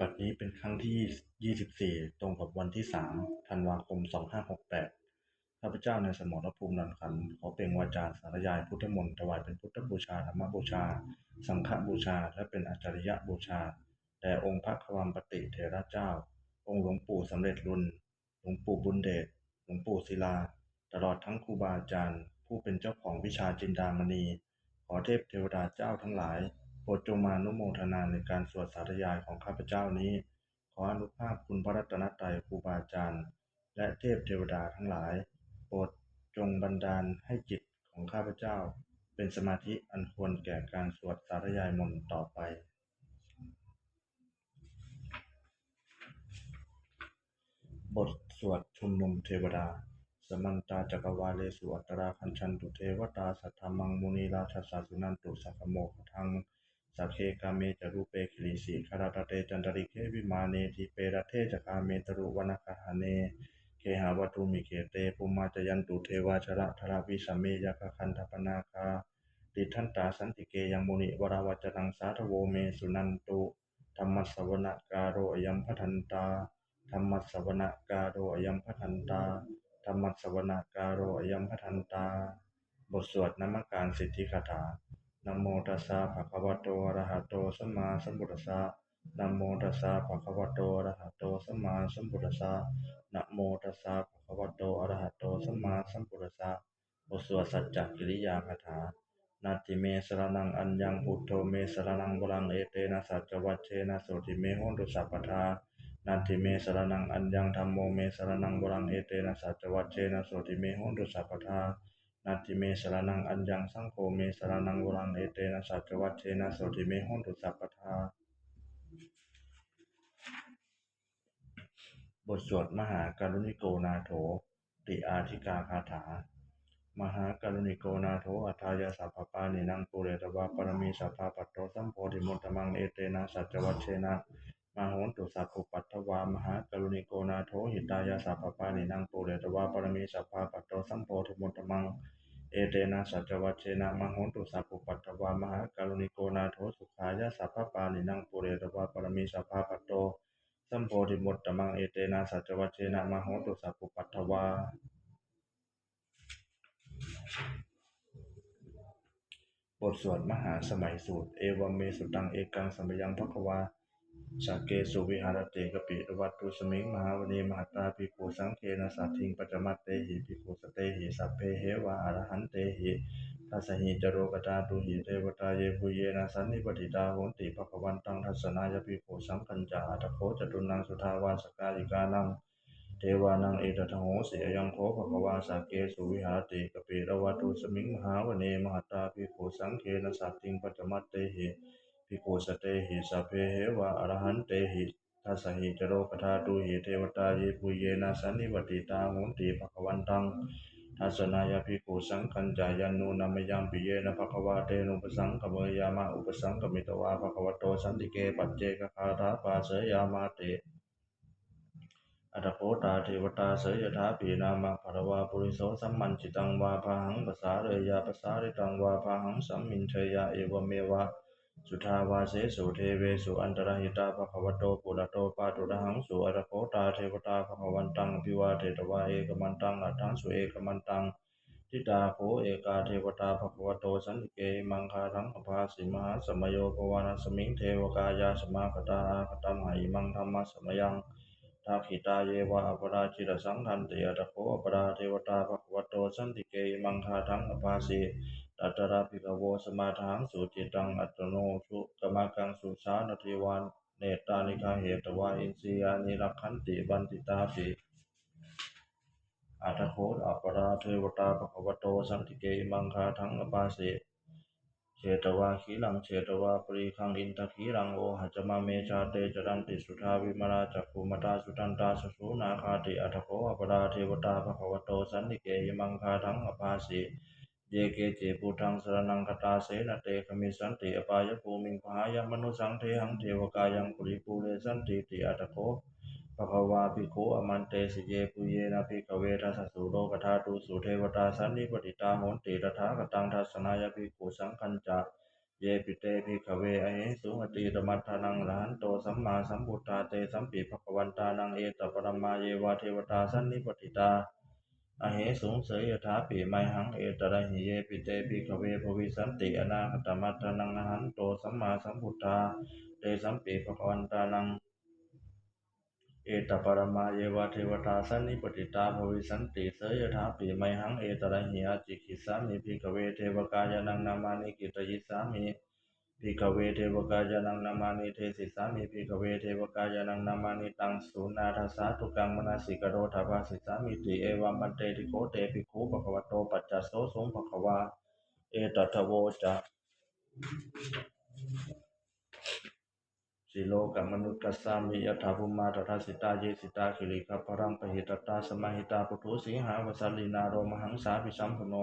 บัดนี้เป็นครั้งที่ 24 ตรงกับวันที่ 3 ธันวาคม 2568 ข้าพเจ้าในสมรภูมินันขัน ขอเปล่งวาจาสารยายพุทธมนต์ถวายเป็นพุทธบูชาธรรมบูชา สังฆบูชา และเป็นอาจาริยบูชา แด่องค์พระความปติเถระเจ้า องค์หลวงปู่สำเร็จรุนหลวงปู่บุญเดช หลวงปู่ศิลา ตลอดทั้งครูบาอาจารย์ ผู้เป็นเจ้าของวิชาจินดามณี ขอเทพเทวดาเจ้าทั้งหลาย รดจงมานุโมทนาในการสวดสาธยายของข้าพเจ้านี้ ขออนุภาพคุณพระรัตนตรัยครูบาอาจารย์ และเทพเทวดาทั้งหลาย โปรดจงบันดาลให้จิตของข้าพเจ้า เป็นสมาธิอันควรแก่การสวดสาธยายมนต์ต่อไป บทสวดชุมนุมเทวดาสมันตาจักรวาเลสุอัตตราคัญชันตุเทวตาสัทธามังมุนีราชสาสุนันตุสักโมขทัง สักเคกาเมจรูปเปคิริสีคาราตเตจันตริเควิมาเนทิเปรเทจกาเมตรุวนาคหาเน เคหาวัตุมิเคเตปุมาจยันตุเทวาชระธราวิสเมยกคันธปนาคา ติทันตาสันติเกยังมุนิวราวัจนังสาธโวเมสุนันตุธรรมสวนการโรอยัมพัทันตาธรรมสวนการโรอยัมพัทันตาธรรมสวนการโรอยัมพัทันตา บทสวดนมัการสิทธิคาถา นะโมตัสสะภะคะวะโตอะระหะโตสัมมาสัมพุทธัสสะนะโมตัสสะภะคะวะโตอะระหะโตสัมมาสัมพุทธัสสะนะโมตัสสะภะคะวะโตอะระหะโตสัมมาสัมพุทธัสสะบทสวดสัจจกิริยาคาถานาติเมสรนังอัญญังพุทโธเมสรนังวรังเอเตนะสัจจวัชเชนะโสติเมโหตุสัพพทานาติเมสรนังอัญญังธัมโมเมสรนังวรังเอเตนะสัจจวัชเชนะโสติเมโหตุสัพพทา นาติเมสรนังอัญญังสังโฆเมสรนังวรังเอเตนะสัจวัชเชนะโสติเมโหตุสัพพทาบทสวดมหาการุณิโกนาโถ ติอาธิกาคาถา มหาการุณิโกนาโถอัฏฐายาสัพพปานินังปุเรตวะปรมีสัพพะปัตโตสัมโพธิมุตตมังเอเตนะสัจวัชเชนะ มาโหนตุสัพพุปัตถวามหากรุณิโกนาโถหิตายาสัพพปานินังปุเรตวะปรมีสัพพะปัตโตสัมโพธมุตมัง เอเตนะสัจจวัชเชนะมโหนตุสัพพุปัตถวามหากรุณิโกนาโถสุขายาสัพพปานินังปุเรตวะปรมีสัพพะปัตโตสัมโพธิมุตตมังเอเตนะสัจจวัชเชนะมโหตุสัพพุปัตถวาบทสวดมหาสมัยสูตร เอวเมสุตังเอกังสมยังภควา สักเกสุวิหารเตกปิวัตตุสมิงมหาวณีมหตาภิกขุสังเคนะสัตถิงปัจจมัตเตหิภิกขุสเตหิสัพเพเหวะอรหันเตหิทัสหิจโรกตาตุหิเทวตาเยภูเยนะสันนิปติตาโหนติภควันตังทัสสนายภิกขุสังคัญจาอัตโคจตุนังสุทาวาสกายิกานังเทวานังเอตทังโหสียังโคภควาสาเกสุวิหารติกปิระวัตุสมิงมหาวเนมหตาภิกขุสังเคนะสัตติงปัจจมัตเตหิ ภิกขุสเตหิสัพเพเหวะอรหันเตหิทัสสหิจโรกธาตุหิเทวตาเยปุเยนะสันนิวติตาโหนติภควันตังทัสนายภิกขุสังคัญจายันนูนามยังปิเยนะภควาเตนุปสังกเมยามะอุปสังกมิตวาภควโตสันติเกปัจเจกคาถาปาเสยามาเตอัตโคตาเทวตาเสยถาปีนามาภรวาปุริโสสัมมันจิตังวาพาหังภาษาเรยาภาษาริตังวาพาหังสัมมินเทยาเอวเมวะ สุทาวาเสสุเทเวสุอันตรหิตาภควโตปุระโตปาตุระหังสุอัตโคตาเทวตาภควันตังอภิวาเทตวาเอกมันตังอัตถังสุเอกมันตังทิตาโคเอกาเทวตาภควโตสันติเกมังคาทังอภาสิมหาสมโยภวานาสมิงเทวกายาสมาคตาอาคตัมหาอิมังธรรมสมยังทักขิตาเยวะอปราชิตสังคันติอัตโคอปราเทวตาภควโตสันติเกมังคาทังอภาสิ ตัตตระภิกขโวสมาทังสุจิตังอัตโนสุกมกังสุสานทิวันเนตานิคาเหตวาอินสียานิรักขันติบันติตาภิอัตโคอปราเทวตาภควโตสันติเกมังคาทังอภาสิเชตวาขีลังเชตวาปรีคังอินทขีรังโอหัจมาเมชาเตจรันติสุทาวิมราจักขุมตาสุตันตาสสูนาคาติอัตโคอปราเทวตาภควโตสันติเกมังคาทังอภาสิ เยเกเจปุทังสรนังคตาเสนเตคมิสันติอปายภูมิงพายมนุสังเทหังเทวกายังปุริปูเรสันติติอัตโคภควาภิกขุอมันเตสิเยปุเยนะภิกเวทัสสุโลกธาตุสุเทวตาสันนิปติตาโหนติตถาคตังทัสนายภิกขุสังคัญจาเยปิเตภิกเวอเหสุอติตมัฏฐานังอรหันโตสัมมาสัมพุทธาเตสัมปิภควันตานังเอตปรมาเยวาเทวตาสันนิปติตา อเหสุงเสยยถาปิไมหังเอตระหิเยปิเตภิกเวภวิสันติอนาคตมัฏฐานังหันโตสัมมาสัมพุทธาเตสัมปิภควันตานังเอตปรมาเยวะเทวตาสันนิปติตาภวิสันติเสยถาปีไมหังเอตระหิอาจิกิสามิภิกเวเทวกายานังนามานิกิตยิสามิ ภิกขเวเทวกายานังนามานิเทสิสามิภิกขเวเทวกายานังนามานิตังสุนาทัสสาทุกังมนาสิกโรทภาสิสามิติเอวัมมันเตติโคเตปิโคภควโตปัจจสโสสงภควาเอตัทโวจะสิโลกัมนุษย์กัสสามิยถาภุมาตถาสิตาเยสิตาคิริคพรังปหิตตาสมาหิตาปุถุสิงหาวสัลลินาโรมหังสาภิสัมพโน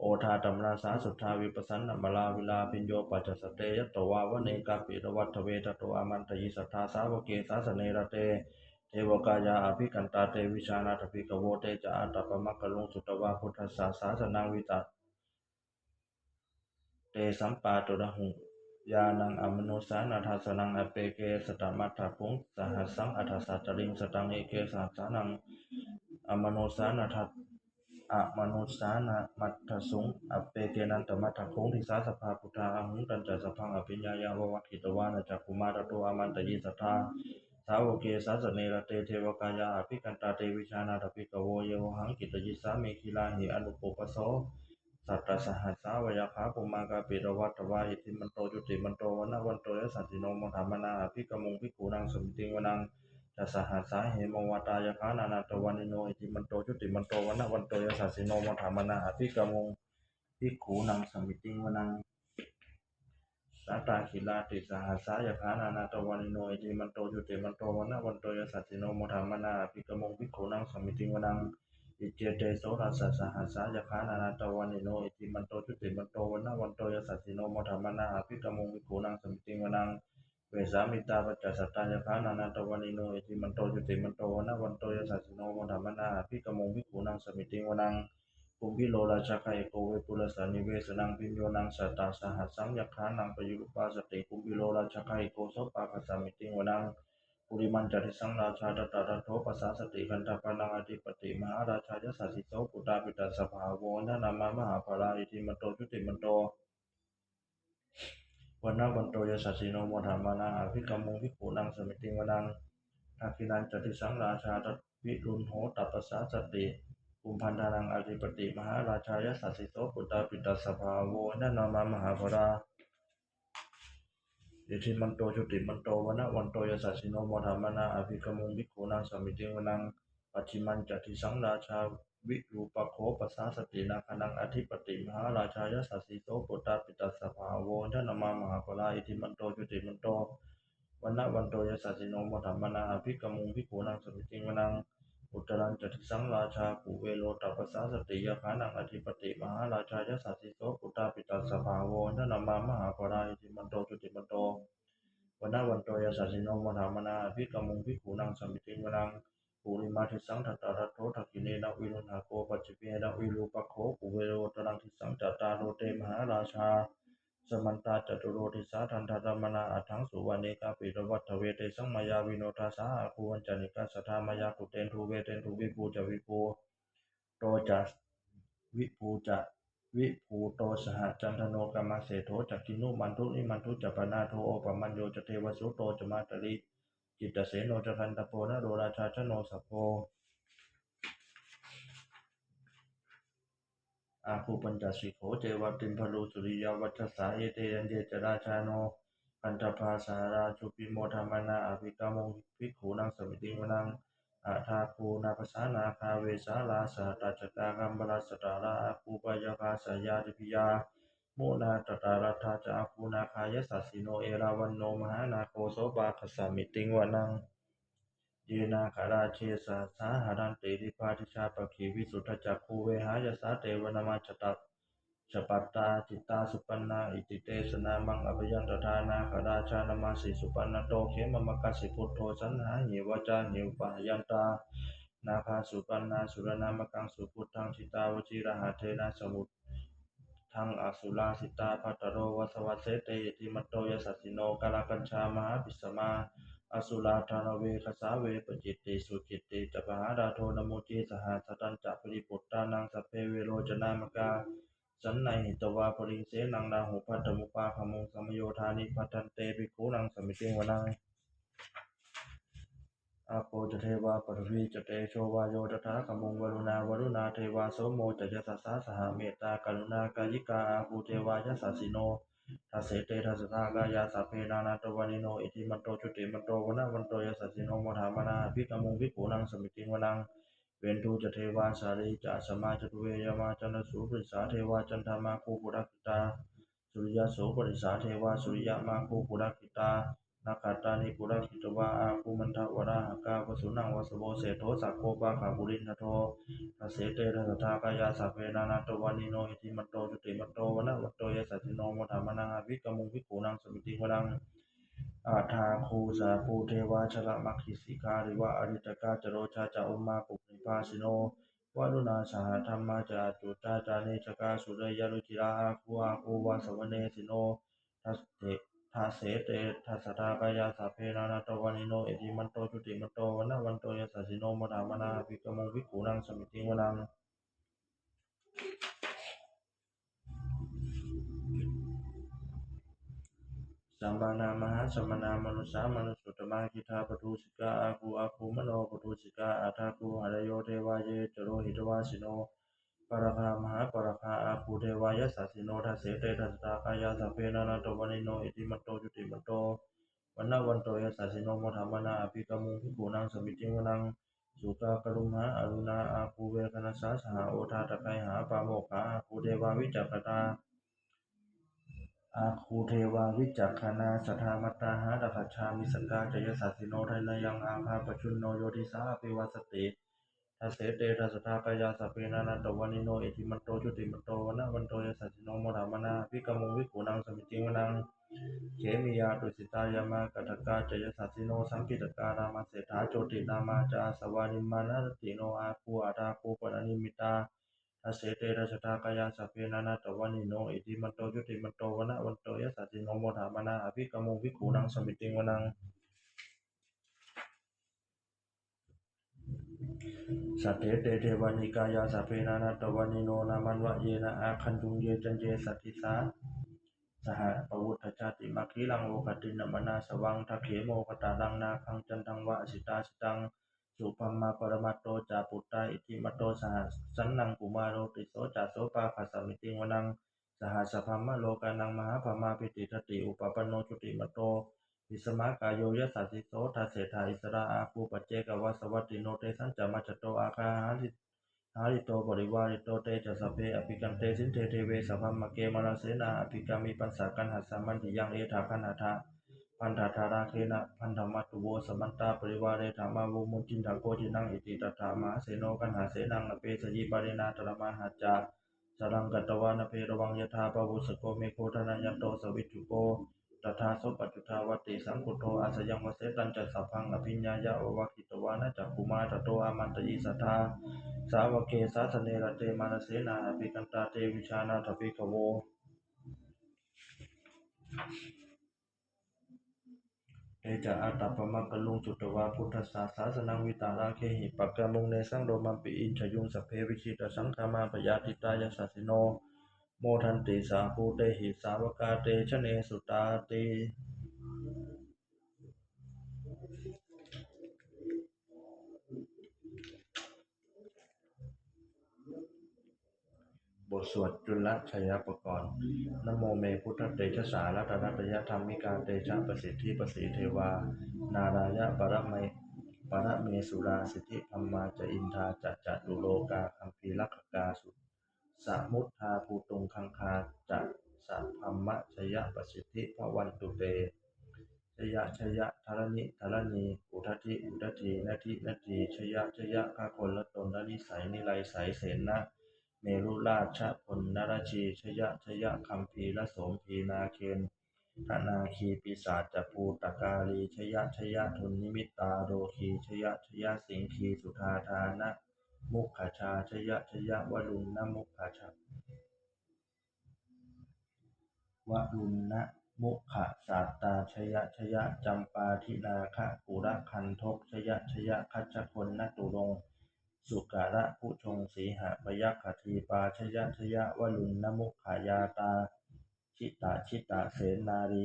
โอทาตัมราสาสุทธาวิปัสสันนมลาวิลาปิญโยปัจจสเตยตตวาวเนกาปิรวัตเวทโตอามันตยิสัทธาสาวเกสาสเนระเตเทวกายาอภิกันตาเตวิชานาถภิกโวเตจาตปมัคคลุงสุตวาพุทธสสาสาสนังวิตัตเตสัมปาตุระหุยานังอมโนสานาทัสนังอเปเกสตมัตถพุงสหัสังอัฏฐสัจริงสตังเอเกสัสสานังอมโนสานาทัส อะมโนสานามัตถสุงอเปเกนันตมัตถพุงทิสาสภาพุทธาอหุงตันจัสพังอภิญญายาววัคคิตวานาจักกุมารโตอามันตยิสัทธาสาวกเกสาสเนระเตเทวกายาอภิกันตาเตวิชานาถภิกโวเยวหังกิตยิสามิคิลาหิอนุปปปโสสัตตสหัสสาวยาขาปุมากาปิรวัตวาอิทิมันโตจุติมันโตวันวันโตยสันติโนมธรรมนาอภิกมุงพิกูนังสมิติงวนังัสหัสสาเหมวตายาขานานาตวันิโนอิทิมันโตจุติมันโตวันวันโตยสันติโนมธรรมนาอภิกมงพิกูนังสมิติงวนังสัตตาคิลาติสหัสสายาขานานาตวันิโนอิทิมันโตจุติมันโตวันวันโตยสันติโนมธรรมนาอภิกมงพิกูนังสมิติงวนังอิเจเตโสรัสสหัสสายาคานานาตวันิโนอิติมันโตจุติมันโตวันาวันโตยสัสสิโนโมธรรมนาอภิกรมุงวิโขนังสมิติงวนังเวสามานานาตวันนิโนอิติมันโตจุติมันโตวันนาวันโตยสัสสิโนโมธรมนาอภิกรมงวิโขนังสมิติงวนัง ปุมพิโลราชาคายโกเวปุรสานิเวสนังพิญโยนังสัตตาสหัสสังยาคานังปยุรุปาสติปุมพิโลราชาคายโกโสปาคสามิติง วันจติสังราชาตตาตโทปัสสาสติกันตปานังอธิปติมหาราชายสัสสิโสปุตตาปิตาสภาโวนโตยสัสสิโนโมธรรมานาอภิกรรมุงพิปูนังสมิติวนังทักขินันจติสังราชาตวิรุณโหตัปสาสติภูมิพันธานังอธิปติมหาราชายสัสสิโสปุตตาปิตาสภาโวนะนามามหาภราอิทิมันโตจุติมันโตวันะวันโตยสัสสิโนโมธรรมานาอภิกรมุงวิโขนังสมิติวนัง ปัจฉิมันจติสังราชาวิรูปโคปัสสาสตินาคนังอธิปติมหาราชายสัสสิโตปุตตาปิตาสภาโวทนามามหาภลาอิทิมันโตจุติมันโตวันนะวันโตยสัสสิโนมธรรมนาภิกรมุงวิโขนังสมิติวนังอุตรังจติสังราชาปุเวโลตัปปสสาสติยาขานังอธิปติมหาราชายสัสสิโตปุตตาปิตาสภาโวทนามามหาภลาอิทิมันโตจุติมันโตวันนาวันโตยสัสสิโนมธรรมนาภิกรมุงภิกขุนังสมิติวนัง ปุริมาทิสังทัตตารัตโตทักขิเนนะวิรุณหาโกปัจจิเปนะวิรูปโคปุเวโรตรังทิสังจัตตาโรเตมหาราชา สมันตาจตุโรติสาทันทัตมนาอัทังสุวรรณิกาปิรวัตถเวเตสังมายาวิโนทาสาอาคูวันจานิกาสทามายากุเตนทูเวเตนทูวิภูจวิภูโตจัสวิภูจะวิภูโตสหจันทโนกรรมเสโทจักกินุมันทุนิมันทุจัปนาโทโอปมัญโยจเทวสุโตจมาตริ จิตเสโนจะคันตโปนะโรราชาชโนสัพโพอาคูปัญจสิโขเจวติมพลูสุริยวัชสาเอเตยันเยจราชาโนคันตภาสาราชุปิโมธรรมนาอภิกามงภิกขุนังสมิติวนังอาทาคูนาภาษานาคาเวสาลาสาตาจกากัมบลาสตาราอาคูปยาคาสยาติพิยา มนาตตารัธาจาอาคูนาคายสัสสิโนเอราวันโนมหานาโคโสปาคสามิติงวนังเยนาคาราเชสาสาหารันติริพาทิชาปขีวิสุทธจักคูเวหายสาเตวนามาจตักชปัตตาจิตตาสุปันนาอิติเตสนามังอภยันตทานาคราชานามาสิสุปันนโตเขมมกัสสิพุทโธสันหาหิวจาหิวปะยันตานาคาสุปันนาสุรนามกังสุพุทธังชิตาวชิระหาเทนะสมุต ทั้งอสุราสิตาภัตโรวสวัสเสเตติมัตโตยสัสสิโนกาลกัญชามหาปิสมาอสุราธานเวคสาเวปจิตติสุจิตติจปหาดาโทนโมจีสหสตันจะปริปุตตานังสเพเวโรจนามกาสันในหิตวาปริงเสนังนาหุพัตมุปาขมงสมโยธานิพัทันเตปิคูนังสมิติวนังอา โปจเทวาปฐวีจเตโชวาโยตถาขมุงวรุณาวรุณาเทวาโสโมจยสัสสาสหเมตตากรุณากายิกาอาภูเทวายัสสิโนทัสเสเตทัสสทากายาสัพเพนานาตวานิโนอิติมันโตจุติมันโตวนะวันโตยัสสิโนมธามนาภิกมุงภิกขุนังสมิติวนังเวนทูจเทวาสารีจะสมาจตุเวยมาจันสุปริสาเทวาจันทามาคูปุรักิตาสุริยโสปริสาเทวาสุริยมาคูปุรักิตา นาคาตานิปุระคิตวาอาภูมันทวราหกาวสุนังวสโบเสโทสักโคปาขาบุรินทโททเสเตระสทากายาสัพเพนานาตวานิโนอิติมันโตจุติมันโตวนะวันโตยสัจิโนมธามนังอภิกมุงภิกขุนังสมิติวังอาทาคูสาภูเทวาชละมัคคิสิการิวะอริตกาจโรชาจาอุมมาปุริภาสิโนวารุณาสหธรรมาจาจุตาจาเนชกาสุเรยารุจิราอาคูอาคูวาสวเนสิโนทัสเต ทาเสเตทัสสะทากายาสัพเพนานาตวานิโน เอติมันโตจุติมันโตวันนะวันโตยสัสิโนมธามนาภิกขมงภิกขุนังสมิติวนังสัมมานามหาสัมมนามนุสามนุสุตตมาคิทาปทุสิกาอาคูอาคูมโนปทุสิกาอาทาคูหะโยเทวาเยจโรหิตวาสิโน ปรคามหาปรคาอาภูเทวายสัสสิโนทัสเสเตทัสสะกายาสเพนานาตวานิโนอิติมันโตจุติมันโตวันนาวันโตยสัสสิโนโมธรรมนาอภิกมุงภิกขุนังสมิติวนังสุตากรุมหาอรุณาอาภูเวคณสาสหโอทาตะไคหาปาโมกขาอาภูเทวาวิจักตาอาคูเทวาวิจักขณาสัทธามัตตาหาดัคชามิสกาจยสัสสิโนไทยยังอาภาปชุนโนโยติสาอภิวัสติ ทัสเสเตทัสสะทากายาสพเพนานันตวานิโนเอติมันโตจุติมันโตวนะวันโตยสัจิโนโมธามนาภิกขมุวิกุนังสมิจิวนังเขมิยาตุสิตายามากตกาจยสัสิโนสังกิตการามาเสถาโจตินามาจาสวานิมานาติโนอาคูอาตาคูปนานิมิตาทัสเสเตทัสสะทากายาสพเพนานันตวานิโนเอติมันโตจุติมันโตวนะวันโตยสัจิโนโมธามนาภิกขมุวิกุนังสมิจิวนัง สัตเถเตเทวานิกายาสัพเพนานาตวานิโนนามันวะเยนะอาคันตุงเยจันเยสัตติสาสหปวุฒชาติมัคคิลังโอคตินมนาสวังทักเขโมคตาลังนาคังจันทังวะสิตาสิตังสุปัมมาปรมัตโตจาปุตตาอิติมัตโตสหสันนังกุมาโรติโสจาโสปาคัสสมิติงวนังสหสพัมมะโลกานังมหาภมาปิติทติอุปปนโนจุติมัตโต วิสมากายโยยสัสสิโสทัสเสถาอิสราอาคูปัจเจกวัสวัตติโนเตสัญจามัจโตอาคาหาริหาริโตบริวาริโตเตจะสเพอภิกันเตสินเทเทเวสัพพมะเกมนาเสนาอภิกามิปัสสะกันหัสามันติยังเอถาคันหทะพันธาธาราเคนะพันธมัตุโวสมันตาปริวาเรธามาวุมุนจินทาโกจินังอิติตถามาเสโนกันหาเสนังอเปสยิปารินาตระมหาจาสรังกัตวานเพรวังยถาปวุสโกเมโคทนายันโตสวิจุโก ตถาโสปัจจุทาวติสังกุโตอาสยังวเสตันจัสสพังอภิญญายะอวะคิตวานะจักคุมาตโตอามันตยิสัทธาสาวกเกสาสเนระเตมานเสนาอภิกันตาเตวิชานาทภิกโวเอจะอาตัปปะมักกลุงจุตวาพุทธสสาสาสนังวิตาราเคหิปักกะมุงเนสังโดมัมปิอินชยุงสเพวิชิตสังฆามาปยาติตายสัสสิโน โมทันติสาภูเตหิสาวกาเตชะเนสุตาติบทสวดจุลชัยปกรณ์นโมเมพุทธเตชะสารัตนตยธรรมิกาเตชะประสิทธิประสีเทวา นารายะปรมยปรเมสุราสิทธิธรรมาจะอินทาจะจะตุโลกาคัมภีลักกาสุ สามุทธาภูตุงคังคาจะสัพพมมะชยประสิทธิพระวันตุเตชยะชยะธรณิธรณีอุทธิอุทธีนาทินาทีชยะชยะข้าคนละตนละนิสัยนิไลสัยเสนนะเมรุราชพลนรชีชยะชยะคัมภีละสมพีนาเคนธนาคีปีศาจภูตกาลีชยะชยะทุนนิมิตตาโรคีชยะชยะสิงคีสุธาทานะ มุขขชา ชยะ ชยะวรุณนมุขขชาวรุณนะมุขะสาตา ชยะ ชยจำปาทินาคะกุระคันทกชยะ ชยคัจฉคนนตุรงค์สุการะผู้ชงสีหะพยัคฆทีปาชยะชยวรุณนมุขายาตา ชิตาชิตาเสนารี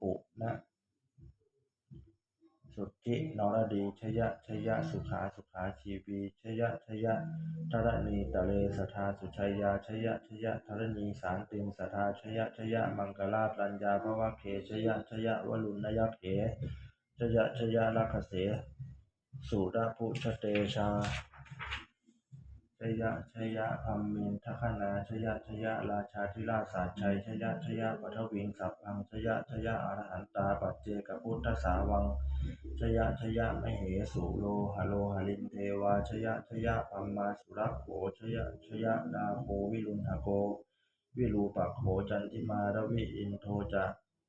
ปุณะ สุทธินรดีชยะชยะสุขาสุขาชีวีชยะชยะธรณีตะเลสทาสุชัยยาชยะชยะธรณีสารติงสทาชยะชยะมังกลาปรัญญาภวะเขชยะชยะวลุณยเขชยะชยะลักขเสสุรพุชเตชา ชยะชยะพัมเมนทคนาชยะชยะราชาธิราชสาชัยชยะชยะปทวิงสัพพังชยะชยะอรหันตาปัจเจกพุทธสาวังชยะชยะมเหสุโลหะโลหะลินเทวาชยะชยะพัมมาสุรักโขชยะชยะดาโภวิรุณหโก วิรูปักโขจันทิมารวิอินโทจะ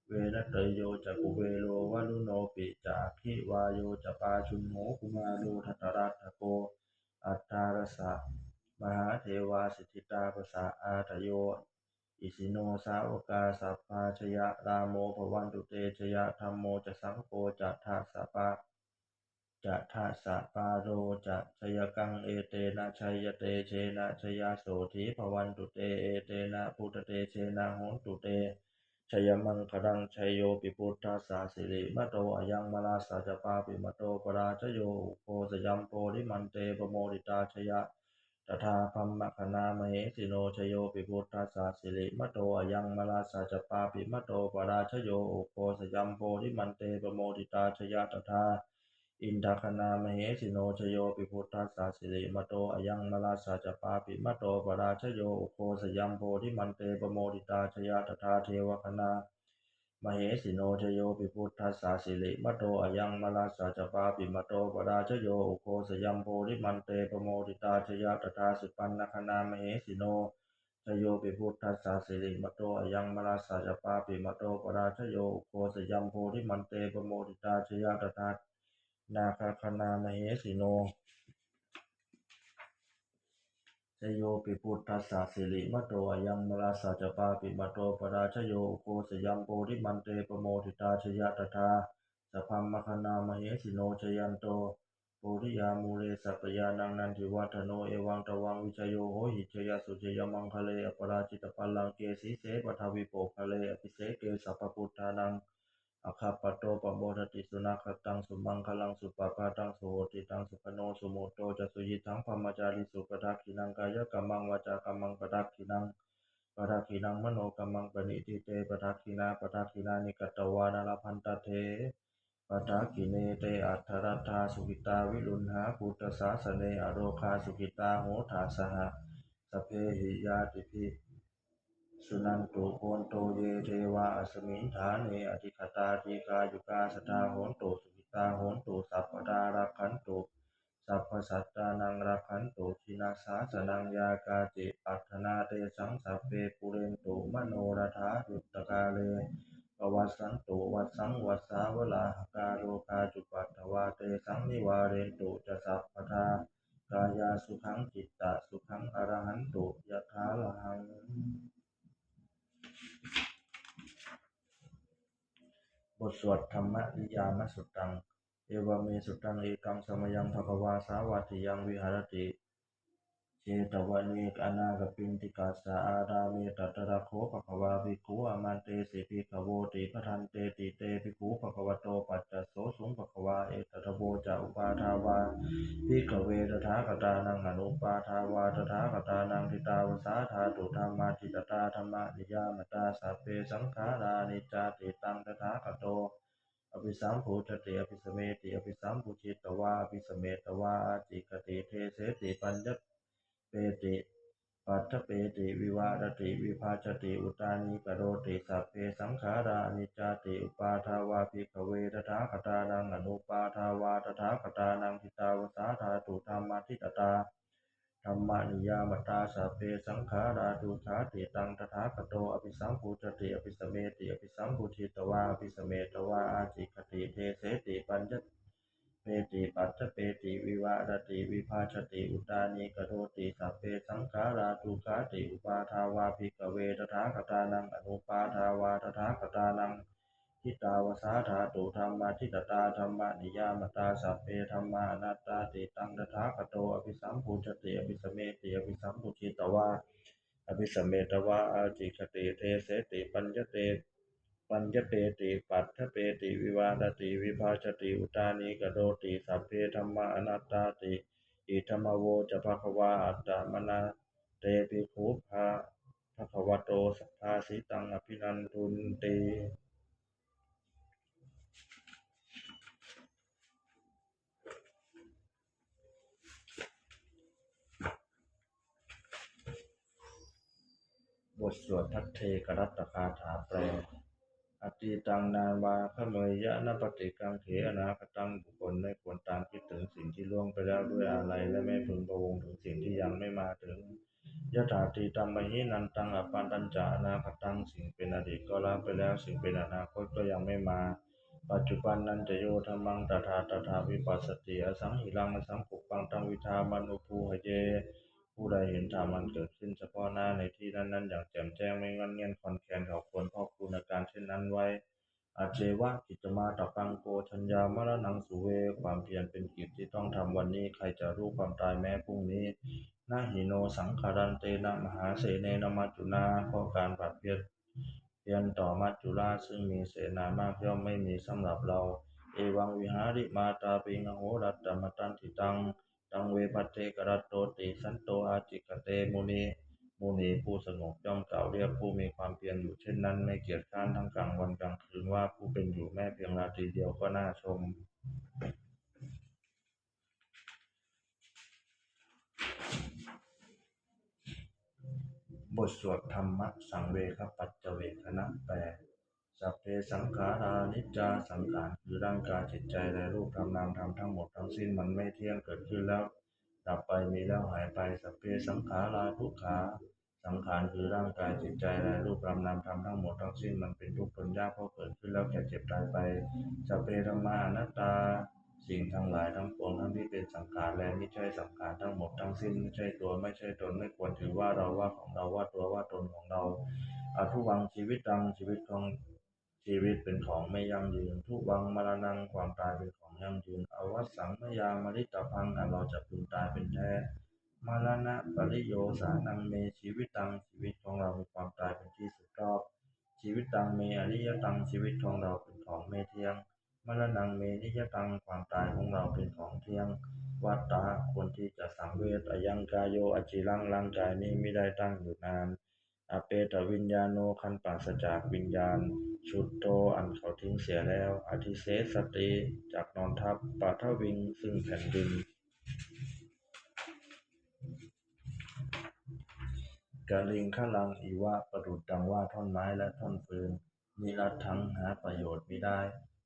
เวรเตยโยจะกุเวโลวลุโนปิจะขิวาโยจะปาชุนโหกุมาโลทัตตรัตโก อัตตารสะ มหาเทวาสิทธิตาภาษาอาทโย อิสิโนสาวกาสัพพาชยะรามโมภวันตุเตชยะธรรมโมจะสังโฆจะทาสะปะจะทาสะปาโรจะชยกังเอเตนะชัยเตเชนะชยโสธีภวันตุเตเอเตนะพุทธเตเชนะโหนตุเต ชยมังคลังชัยโยปิพุทธาสาสิริมะโตอะยังมาลาสาจปาปิมะโตปราชโยโคสยัมโพธิมันเตปโมติตาชยะตถาพัมมคณามเหสิโนชโยปิพุทธาสสะสิริมะโตอะยังมาลาสาจปาปิมะโตปราชโยโคสยัมโพธิมันเตปโมติตาชยะตถา อินทคณามเหสิโนชโยปิพุทธัสสะสิริมโตอะยังมลาสาจปาปิมโตปราชโยโอโคสยัมโพธิมันเตปโมทิตาชยะตถาเทวคณามเหสิโนชโยปิพุทธัสสะสิริมโตอะยังมลาสาจปาปิมโตปราชโยอุโคสยัมโพธิมันเตปโมทิตาชยะตถาสุปันนคณามเหสิโนชโยปิพุทธัสสะสิริมโตอะยังมลาสาจปาปิมโตปราชโยอุโคสยัมโพธิมันเตปโมทิตาชยะตถา นาคคณามเหสิโนชโยปิพุทธัสสะสิริมะโตยังมลาสาจปาปิมะโตปราชโยโคสยัมโพธิมันเตปโมทิตาชยตถาสัพพัมมคณามเหสิโนชยันโตโพธิยามูเลสัพยานังนันทิวัฒโนเอวังตวังวิชโยโหหิชยสุชยมังคะเลอปราจิตปัลลังเกสีเสปทวิโปคะเลอภิเสเกสัพพพุทธานัง อาคาปโตปโมทติสุนัขตังสุมังคลังสุปปาตังสุโหติตังสุขโนสุโมโตจะสุยิทังพมจาริสุปทักขินังกายกรรมังวาจากรรมังปทักขินังปทักขินังมโนกรรมังปณิทิเตปทักขินาปทักขินานิกตวานาลพันตเทปทักขิเนเตอัทธรัตถาสุขิตาวิรุณหาพุทธศาสเนอโรคาสุขิตาโหทาสหสเพหิยาติภิ สุนันตุโคนโตเยเทวาอสมิงฐานเนอธิคตาทีกายุกาสตาโหนตุสุขิตาโหนตุสัพพดารักขันตุสัพพสัตตานังรักขันตุทินาสาสนังยากาติปัฏนาเตสังสัพเพปุเรนตุมโนรธาตุตกาเลปวัสสันตุวัสสังวัสสาวลาหกาโลกาจุปัตถวาเตสังนิวาเรนตุจะสัพพทากายาสุขังจิตตะสุขังอรหันตุยะถาลัง บทสวดธรรมนิยามสุตตัง เอวเมสุตังเอกังสมยังภควาสาวัติยังวิหารติ เชตวันเนกอนาคปินติกาสาอาราเมตัตระโคภควาภิกขุอามันเตสิภิกขโวติพทันเตติเตภิกขุภควโตปัจจโสสุงภควาเอตตะโบจะอุปาทาวาภิกขเวตถาคตานังอนุปาทาวาตถาคตานังทิตาวสาธาตุธรรมาทิตตาธรรมะนิยามตาสัพเพสังขารานิจาติตังตถาคโตอภิสัมภูชติอภิสเมติอภิสัมภูชิตวาอภิสเมตวาจิกติเทเสติปัญญ เปติปัทถเปติวิวาติวิภาชติอุตานิกโรติสัพเพสังขารานิจาติอุปาทาวาภิกเวตถาคตานังอนุปาทาวาตถาคตานังทิตาวสาธาตุธรรมาทิตตาธรรมานิยามตาสัพเพสังขาราตุชาติตังตถาคโตอภิสัมภูชติอภิสเมติอภิสัมภูชิตวาอภิสเมตวาอาจิคติเทเสติปัญญ เปติปัตเปติวิวารติวิภาชติอุตานิกโรติสัพเพสังขาราทุขาติอุปาทาวาภิกเวตถาคตานังอนุปาทาวาตถาคตานังทิตาวสาธาตุธรรมะทิตตาธรรมะนิยามตาสัพเพธรรมานัตาติตังตถาคโตอภิสัมพุชติอภิสเมติอภิสัมพุชิตวาอภิสมเมตวาอาจิคติเทเสติปัญญเต ปัญญเปติปัตถเปติวิวาดติวิภาชติอุตานิกโดติสัพเพธรรมาอนัตตาติ อิธรรมโวจะภควาอัตตมนาเตปิคูภาภควโตสัพพาสิตังอภินันทุนติบทสวดทัตเทกรัตตคาถาแปล อตีตังนาวาขเมยยะนปฏิกังเขอนาคตังบุคคลไม่ควรตามคิดถึงสิ่งที่ล่วงไปแล้วด้วยอะไรและไม่พึงพะวงถึงสิ่งที่ยังไม่มาถึงยะถาตีตัมมหินันตังอปันตัญจานาคตังสิ่งเป็นอดีตก็ละไปแล้วสิ่งเป็นอนาคตก็ยังไม่มา ปัจจุบันนันจะโยธรรมังตถาตถาวิปัสสติอสังหิรังอสังปุปังตังวิทามันุภูหเย ผู้ใดเห็นธรรมันเกิดขึ้นเฉพาะหน้าในที่นั้นๆ อย่างแจ่มแจ้งไม่งอนเงียนคอนแคนเขาควรพอคุณอาการเช่นนั้นไว้อาเจวะกิจมาตปังโกชัญญามรณังสุเว ความเพียรเป็นกิจที่ต้องทำวันนี้ ใครจะรู้ความตายแม้พรุ่งนี้นาหิโนสังขารันเตนะมหาเสเนนมัจจุนาเพราะการผัดเพียรเพียรต่อมัจจุราซึ่งมีเสนามากย่อมไม่มีสำหรับเรา เอวังวิหาริมาตาปิงโหรัตตมตันติตัง ตังเวปัเตกรัตโตติสันโตอาจิกเตมุนีมุนีผู้สงบย่อมกล่าวเรียกผู้มีความเพียรอยู่เช่นนั้นไม่เกียจข้านทั้งกลางวันกลางคืนว่าผู้เป็นอยู่แม้เพียงราตรีเดียวก็น่าชมบทสวดธรรมะสังเวคปัจเจเวคณะแปล สัพเพสังขารานิจจาสังขารคือร่างกายจิตใจและรูปธรรมนามธรรมทั้งหมดทั้งสิ้นมันไม่เที่ยงเกิดขึ้นแล้วดับไปมีแล้วหายไปสัพเพสังขาราทุกขาสังขารคือร่างกายจิตใจและรูปธรรมนามธรรมทั้งหมดทั้งสิ้นมันเป็นทุกข์ทนยากเพราะเกิดขึ้นแล้วแก่เจ็บตายไปสัพเพธรรมานัตตาสิ่งทั้งหลายทั้งปวงทั้งที่เป็นสังขารและไม่ใช่สังขารทั้งหมดทั้งสิ้นไม่ใช่ตัวไม่ใช่ตนไม่ควรถือว่าเราว่าของเราว่าตัวว่าตนของเราอาทุวังชีวิตตังชีวิตของ ชีวิตเป็นของไม่ยั่งยืน ทุวังมรณังความตายเป็นของยั่งยืนอวัสังมยามริตพังอันเราจะพึงตายเป็นแท้มรณะปริโยสานังเมชีวิตตังชีวิตของเรามีความตายเป็นที่สุดรอบ ชีวิตตังเมอริยตังชีวิตของเราเป็นของไม่เที่ยงมรณังเมนิยตังความตายของเราเป็นของเที่ยงวัตตาควรที่จะสังเวชอยังกายโยอจิรังร่างกายนี้ไม่ได้ตั้งอยู่นาน อเปตวิญญาโนคันปราศจากวิญญาณ ชุดโตอันเขาทิ้งเสียแล้ว อธิเสสติจากนอนทับปาทวิงซึ่งแผ่นดิน กาลิงขลังอีวะประดุดดังว่าท่อนไม้และท่อนฟืนนิรัตทั้งหาประโยชน์ไม่ได้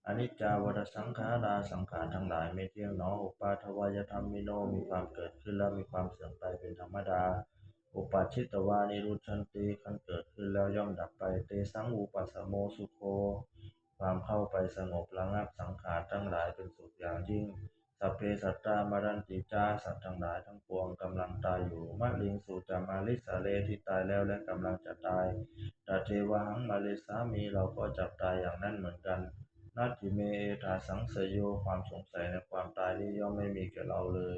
อนิจจาวรสังขาราสังขารทั้งหลายไม่เที่ยงหนออุปาทวายธรรมมิโนมีความเกิดขึ้นแล้วมีความเสื่อมไปเป็นธรรมดา อุปาชิตวานิรุชันติขันเกิดขึ้นแล้วย่อมดับไป เตสังอุปัสโมสุโค ความเข้าไปสงบระงับสังขารทั้งหลายเป็นสุขอย่างยิ่งสัพเพสัตตามารันติจาสัตว์ทั้งหลายทั้งปวงกำลังตายอยู่มะลิงสุจามาลิสาเลที่ตายแล้วและกำลังจะตายตาเทวหังมาเลสามีเราก็จับตายอย่างนั้นเหมือนกันนาทิเมเอทาสังสยโยความสงสัยในความตายนี้ย่อมไม่มีแก่เราเลย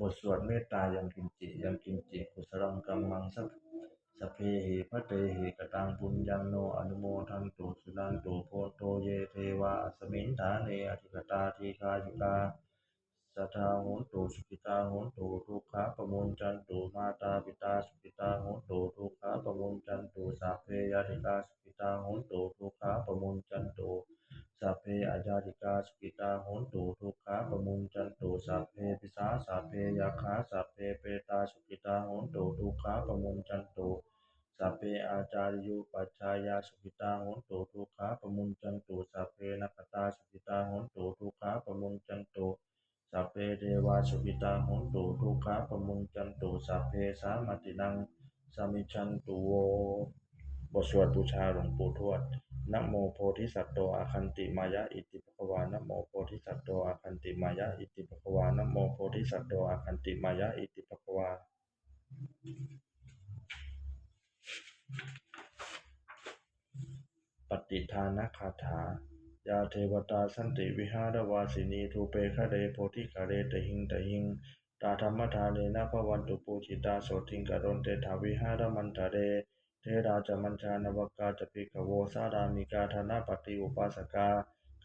บทสวดเมตตายังกินจิยังกินจิกุสลังกัมมังสัพสเพหิพระเตหิกตังปุญญังโนอนุโมทันตุสุนันตุโพโตเยเทวาสมิงฐานเนอธิกตาทีคายุกาสัทธาโหนตุสุขิตาโหนตุทุกขาปมุญจันตุมาตาปิตาสุขิตาหนตุทุกขาปมุญจันตุทุกขาปมุนจันตุสัพเพปิสาเพยาคาสัพเพเปตาสุขิตาหนตุทุกขาปมุญจันตุสัพเพอาจาริยุปัชฌายาสุขิตาโหนตุทุกขาปมุนตุทุกขาปมุญจันตุ สัพเพเทวาสุขิตาโหนตุทุกขาปมุญจันตุสัพเพสามัตินังสมิชันตุโว นะโมโพธิสัตว์โตอาคันติมายะอิติภควานะโมโพธิสัตว์โตอาคันติมายะอิติภควานะโมโพธิสัตว์โตอาคันติมายะอิติภควาปฏิทานคาถายาเทวตาสันติวิหารวาสินีทูเปคะเรโพธิคะเรตหิงตหิงตาธรรมทานเนนะพวันตุปูจิตาโสติงกรณเตถาวิหารมันทะเร เทราจมัญชานวกาจปิกโวสารามิกาธนาปฏิอุปาสกา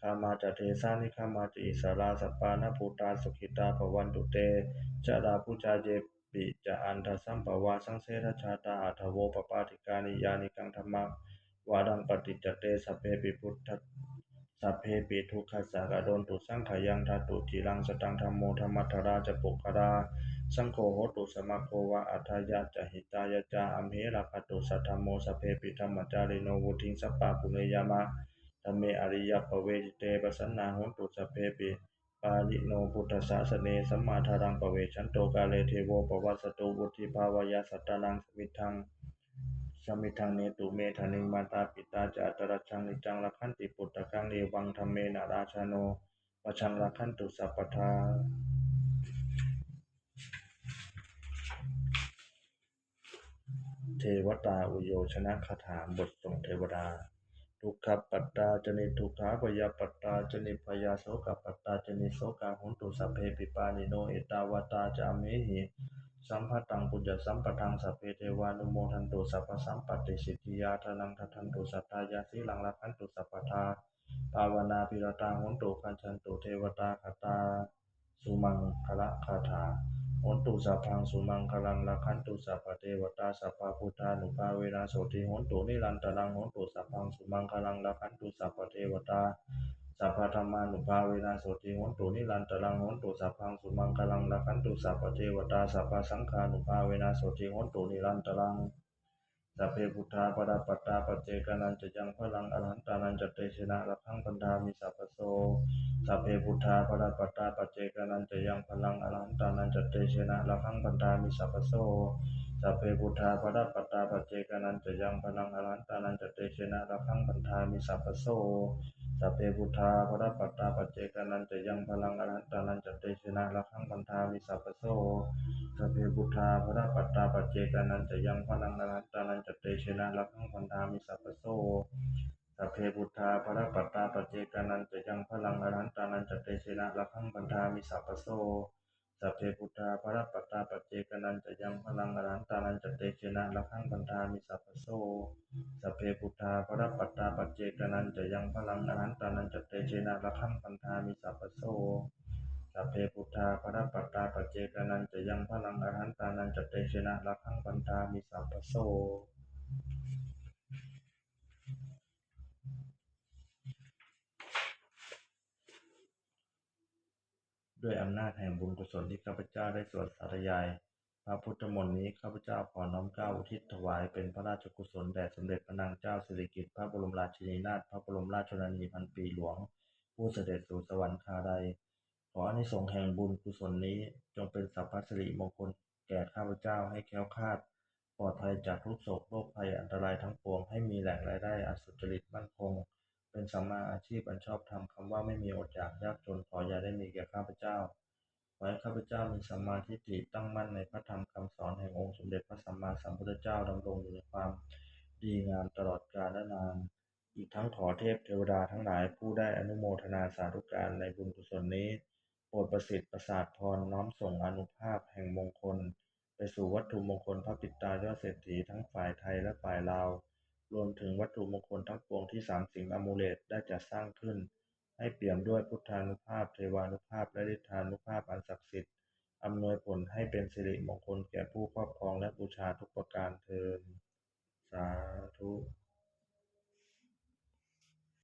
คามาจเทสานิคามาจอิสราสปานาภูตาสุขิตาภวันตุเตจาราพุจาเจปิจะอันทสัมปวาสังเสรชาตาอัทโวปปาติกานิยานิกังธรรมวาดังปฏิจเตสเพปิพุทธสัพเพปิทุกขสารโดนตุสังขยังทัตุจิรังสตังธรรมโมธรรมัทราจะปุครา สังโฆโหตุสมะโควะอัทายะจหิตายะจาอัมเหระคตุสัทธมโมสเพปิธรรมจาริโนวุทิงสัปปะปุเนยามะธรรมเมอริยปเวทิเตปสันนาโหตุสเพปิปาลิโนพุทธสาสเนสัมมาทารังปเวชันโตกาเลเทโวปวัสตุบุติภาวายาสัตตานังสมิทังสมิทังเนตุเมธานิมาตาปิตาจาตระชังนิจังลักขันติปุตตะกังเอวังธรรมเมนาราชาโนปชังลักขันตุสัพพทา เทวตาอุโยชนะคาถาบทส่งเทวดา ทุกขปัตตาจนิทุกขาปยาปัตตาจนิพยาโสกปัตตาจนิโสกาหุนตุสัพเพปิปานิโนเอตาวตาจามิหิสัมภตังปุญญสัมปทังสัพเพเทวานุโมทันตุสัพพสัมปติสิทธิยาทนังทัทันตุสัทธายาสีลังลักขันตุสัพพทาภาวนาปิรตาหุนตุคันชันตุเทวตาคตาสุมังคละคาถา หุนตุสัพพังสุมังคลังลักขันตุสัพพเทวตาสัพพพุทธานุภาเวนะโสติหุนตุนิรันตรังหุนตุสัพพังสุมังคลังลักขันตุสัพพเทวตาสัพพธรรมานุภาเวนะโสติโหนตุนิรันตรังโหนตุสัพพังสุมังคลังละขันตุสัพพเทวตาสัพพสังฆานุภาเวนะโสติโหนตุนิรันตรัง สัพเพพุทธาปราปตตาปเจกานันจะยังพลังอรหันตานันจะเตชนะละพังปัญดามิสัพโสสัพเพพุทธาปราปตตาปเจกานันจะยังพลังอรหันตานันจะเตชนะละพังปัญดามิสัพโส สัพเพพุทธาปดาปตตาปเจกานันจะยังพลังอรันตานันจะเตชนะละพังปันดามิสัพพโสสัพเพพุทธาพระปัตตาปเจกานันจะยังพลังอรันตานันจะเตชนะละขังพันธามิสัพพโสสัพเพพุทธาพระปัตตาปเจกานันจะยังพลังอรันตานันจะเตชนะละขังพันธามิสัพพโสสัพเพพุทธาพระปัตตาปเจกานันจะยังพลังอรันตานันจะเตชนะละขังพันธามิสัพพโส สัพเพพุทธาพระปัตตาปัจเจกนันจะยังพลังอรันตานันจะเตชนะละขังพันธามิสัพพโสสัพเพพุทธาพระปัตตาปัจเจกนันจะยังพลังอรันตานันจะเตชนะละขังปันธามิสัพพโสสัพเพพุทธาพระปัตตาปัจเจกนันจะยังพลังอรหันตานันจะเตชนะละขังปันธามิสัพพโส ด้วยอำนาจแห่งบุญกุศลที่ข้าพเจ้าได้สวดสาธยาย พระพุทธมนต์นี้ข้าพเจ้าขอน้อมเกล้าอุทิศถวายเป็นพระราชกุศลแด่สมเด็จพระนางเจ้าสิริกิติ์พระบรมราชินีนาถพระบรมราชชนนีพันปีหลวง ผู้เสด็จสู่สวรรคาลัยขออานิสงส์แห่งบุญกุศลนี้จงเป็นสัพพสิริมงคลแก่ข้าพเจ้าให้แคล้วคลาดปลอดภัยจากทุกโศกโรคภัยอันตรายทั้งปวงให้มีแหล่งรายได้อันสุจริตมั่นคง เป็นสัมมาอาชีพอันชอบธรรมคำว่าไม่มีอดอยากยากจนขออย่าได้มีแก่ข้าพเจ้าขอให้ข้าพเจ้ามีสัมมาทิฏฐิตั้งมั่นในพระธรรมคำสอนแห่งองค์สมเด็จพระสัมมาสัมพุทธเจ้าดำรงอยู่ในความดีงามตลอดกาลนาน อีกทั้งขอเทพเทวดาทั้งหลายผู้ได้อนุโมทนาสาธุการในบุญกุศลนี้โปรดประสิทธิ์ประสาทพรน้อมส่งอนุภาพแห่งมงคล ไปสู่วัตถุมงคลพระปิตายอดเศรษฐีทั้งฝ่ายไทยและฝ่ายลาว รวมถึงวัตถุมงคลทั้งปวงที่สามสิ่งอมูเลตได้จัดสร้างขึ้น ให้เปี่ยมด้วยพุทธานุภาพ เทวานุภาพ และฤทธานุภาพอันศักดิ์สิทธิ์ อำนวยผลให้เป็นสิริมงคลแก่ผู้ครอบครองและบูชาทุกประการเทินสาธุ